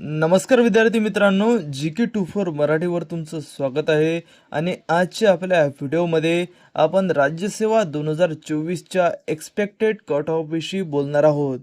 नमस्कार विद्यार्थी मित्रांनो जी के टू फोर मराठीवर तुमचं स्वागत आहे. आणि आजच्या आपल्या व्हिडिओमध्ये आपण राज्यसेवा दोन हजार चोवीसच्या एक्सपेक्टेड कट ऑफ विषयी बोलणार आहोत.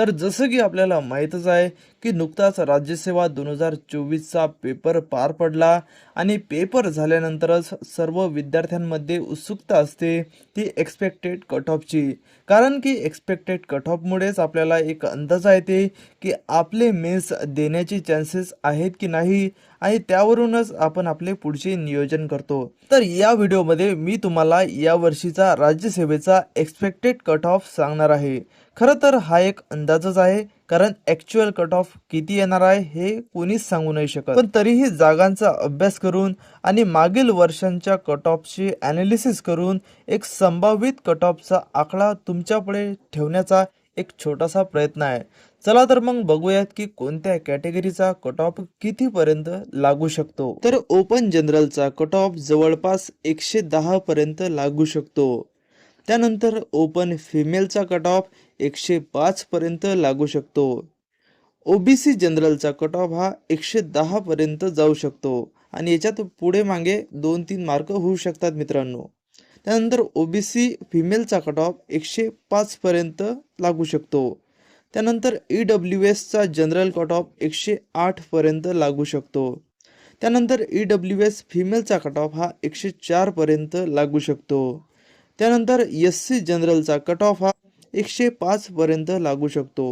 तर जसं की आपल्याला माहीतच आहे की नुकताच राज्यसेवा दोन हजार चोवीसचा पेपर पार पडला आणि पेपर झाल्यानंतरच सर्व विद्यार्थ्यांमध्ये उत्सुकता असते ती एक्सपेक्टेड कट ऑफची कारण की एक्सपेक्टेड कट ऑफमुळेच आपल्याला एक अंदाजा येते की आपले मेन्स देण्याचे चान्सेस आहेत की नाही आणि त्यावरूनच आपण आपले पुढचे नियोजन करतो. तर या व्हिडिओमध्ये मी तुम्हाला या वर्षीचा राज्यसेवेचा एक्सपेक्टेड कट ऑफ सांगणार आहे. खरं तर हा एक अंदाजच आहे कारण ॲक्च्युअल कट ऑफ किती येणार आहे हे कोणीच सांगू नाही शकत. पण तरीही जागांचा अभ्यास करून आणि मागील वर्षांच्या कट ऑफची ॲनालिसिस करून एक संभावित कट ऑफचा आकडा तुमच्यापुढे ठेवण्याचा एक छोटासा प्रयत्न आहे. चला तर मग बघूयात की कोणत्या कॅटेगरीचा कट ऑफ कितीपर्यंत लागू शकतो. तर ओपन जनरलचा कट ऑफ जवळपास एकशे दहा पर्यंत लागू शकतो. त्यानंतर ओपन फिमेलचा कट ऑफ एकशे पाच पर्यंत लागू शकतो. ओबीसी जनरलचा कट ऑफ हा एकशे दहा पर्यंत जाऊ शकतो. आणि याच्यात पुढे मागे दोन तीन मार्क होऊ शकतात मित्रांनो. त्यानंतर ओबीसी फिमेलचा कट ऑफ एकशे पाचपर्यंत लागू शकतो. त्यानंतर ई डब्ल्यू एसचा जनरल कट ऑफ एकशे आठपर्यंत लागू शकतो. त्यानंतर ई डब्ल्यू एस फिमेलचा कट ऑफ हा एकशे चारपर्यंत लागू शकतो. त्यानंतर एस सी जनरलचा कट ऑफ हा एकशे पाचपर्यंत लागू शकतो.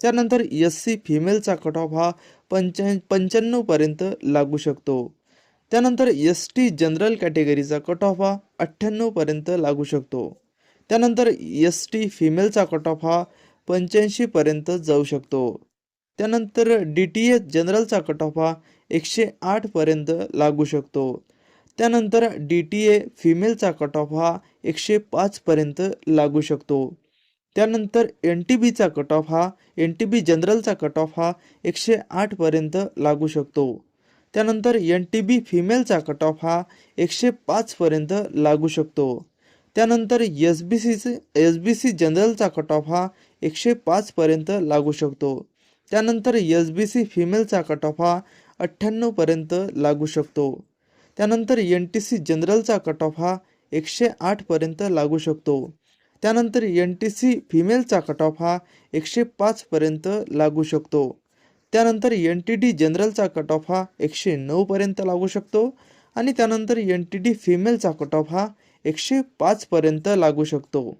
त्यानंतर एस सी फिमेलचा कट ऑफ हा पंच्या पंच्याण्णवपर्यंत लागू शकतो. त्यानंतर एस टी जनरल कॅटेगरीचा कट ऑफ हा अठ्ठ्याण्णवपर्यंत लागू शकतो. त्यानंतर एस टी फिमेलचा कट ऑफ हा पंच्याऐंशीपर्यंत जाऊ शकतो. त्यानंतर डी टी एच जनरलचा कट ऑफ हा एकशे आठपर्यंत लागू शकतो. त्यानंतर डी टी ए फिमेलचा कट ऑफ हा एकशे पाचपर्यंत लागू शकतो. त्यानंतर एन टी बीचा कट ऑफ हा एन टी बी जनरलचा कट ऑफ हा एकशे आठपर्यंत लागू शकतो. त्यानंतर एन टी बी फिमेलचा कट ऑफ हा एकशे पाचपर्यंत लागू शकतो. त्यानंतर एस बी सीचे एस बी सी जनरलचा कट ऑफ हा एकशे पाचपर्यंत लागू शकतो. त्यानंतर एस बी सी फिमेलचा कट ऑफ हा अठ्ठ्याण्णवपर्यंत लागू शकतो. त्यानंतर एन टी सी जनरलचा कट ऑफ हा एकशे आठपर्यंत लागू शकतो. त्यानंतर एन टी सी फिमेलचा कट ऑफ हा एकशे पाचपर्यंत लागू शकतो. त्यानंतर एन टी डी जनरलचा कट ऑफ हा एकशे नऊपर्यंत लागू शकतो आणि त्यानंतर एन टी डी फिमेलचा कट ऑफ हा एकशे पाचपर्यंत लागू शकतो.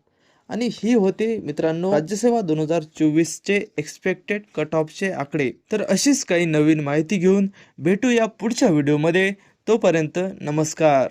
आणि ही होते मित्रांनो राज्यसेवा दोन हजार चोवीसचे एक्सपेक्टेड कट ऑफचे आकडे. तर अशीच काही नवीन माहिती घेऊन भेटू या पुढच्या व्हिडिओमध्ये तोपर्यंत नमस्कार.